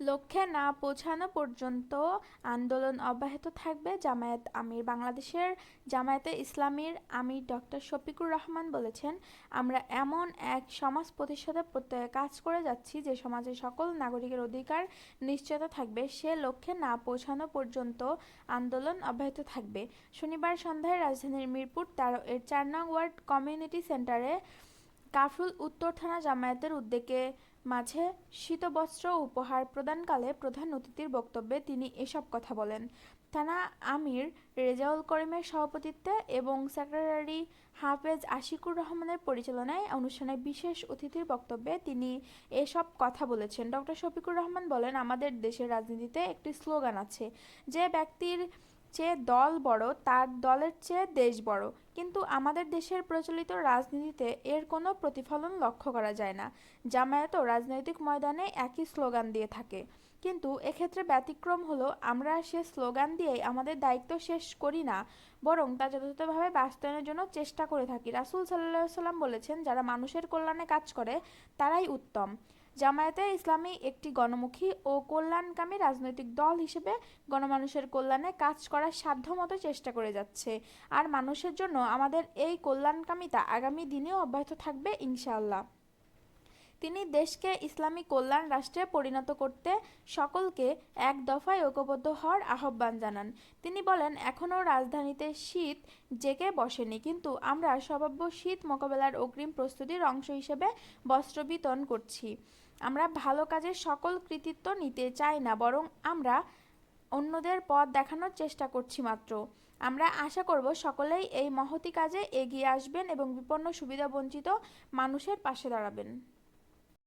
লক্ষ্যে না পৌঁছানো পর্যন্ত আন্দোলন অব্যাহত থাকবে জামায়াত আমির। বাংলাদেশের জামায়াতে ইসলামীর আমির ডক্টর শফিকুর রহমান বলেছেন, আমরা এমন এক সমাজ প্রতিষ্ঠাতে প্রত্যয়ে কাজ করে যাচ্ছি যে সমাজের সকল নাগরিকের অধিকার নিশ্চয়তা থাকবে। সে লক্ষ্যে না পৌঁছানো পর্যন্ত আন্দোলন অব্যাহত থাকবে। শনিবার সন্ধ্যায় রাজধানীর মিরপুর তেরো এর চার নং ওয়ার্ড কমিউনিটি সেন্টারে কাফরুল উত্তর থানা জামায়াতের উদ্যোগে মাঝে শীতবস্ত্র উপহার প্রদানকালে প্রধান অতিথির বক্তব্যে তিনি এসব কথা বলেন। থানা আমির রেজাউল করিমের সভাপতিত্বে এবং সেক্রেটারি হাফেজ আশিকুর রহমানের পরিচালনায় অনুষ্ঠানে বিশেষ অতিথির বক্তব্যে তিনি এসব কথা বলেছেন। ডক্টর শফিকুর রহমান বলেন, আমাদের দেশের রাজনীতিতে একটি স্লোগান আছে, যে ব্যক্তির চেয়ে দল বড়, তার দলের চেয়ে দেশ বড়। কিন্তু আমাদের দেশের প্রচলিত রাজনীতিতে এর কোনো প্রতিফলন লক্ষ্য করা যায় না। জামায়াতও রাজনৈতিক ময়দানে একই স্লোগান দিয়ে থাকে। কিন্তু এক্ষেত্রে ব্যতিক্রম হলো, আমরা সে স্লোগান দিয়েই আমাদের দায়িত্ব শেষ করি না, বরং তা যথাযথভাবে বাস্তবায়নের জন্য চেষ্টা করে থাকি। রাসুল সাল্লাহ সাল্লাম বলেছেন, যারা মানুষের কল্যাণে কাজ করে, তারাই উত্তম। জামায়াতে ইসলামী একটি গণমুখী ও কল্যাণকামী রাজনৈতিক দল হিসেবে গণমানুষের কল্যাণে কাজ করার সাধ্যমতো চেষ্টা করে যাচ্ছে। আর মানুষের জন্য আমাদের এই কল্যাণকামিতা আগামী দিনেও অব্যাহত থাকবে ইনশাআল্লাহ। তিনি দেশকে ইসলামী কল্যাণ রাষ্ট্রে পরিণত করতে সকলকে এক দফায় ঐক্যবদ্ধ হওয়ার আহ্বান জানান। তিনি বলেন, এখনও রাজধানীতে শীত জেগে বসেনি, কিন্তু আমরা স্বভাব্য শীত মোকাবেলার অগ্রিম প্রস্তুতির অংশ হিসেবে বস্ত্র বিতরণ করছি। আমরা ভালো কাজের সকল কৃতিত্ব নিতে চাই না, বরং আমরা অন্যদের পথ দেখানোর চেষ্টা করছি মাত্র। আমরা আশা করব সকলেই এই মহতি কাজে এগিয়ে আসবেন এবং বিপন্ন সুবিধাবঞ্চিত মানুষের পাশে দাঁড়াবেন।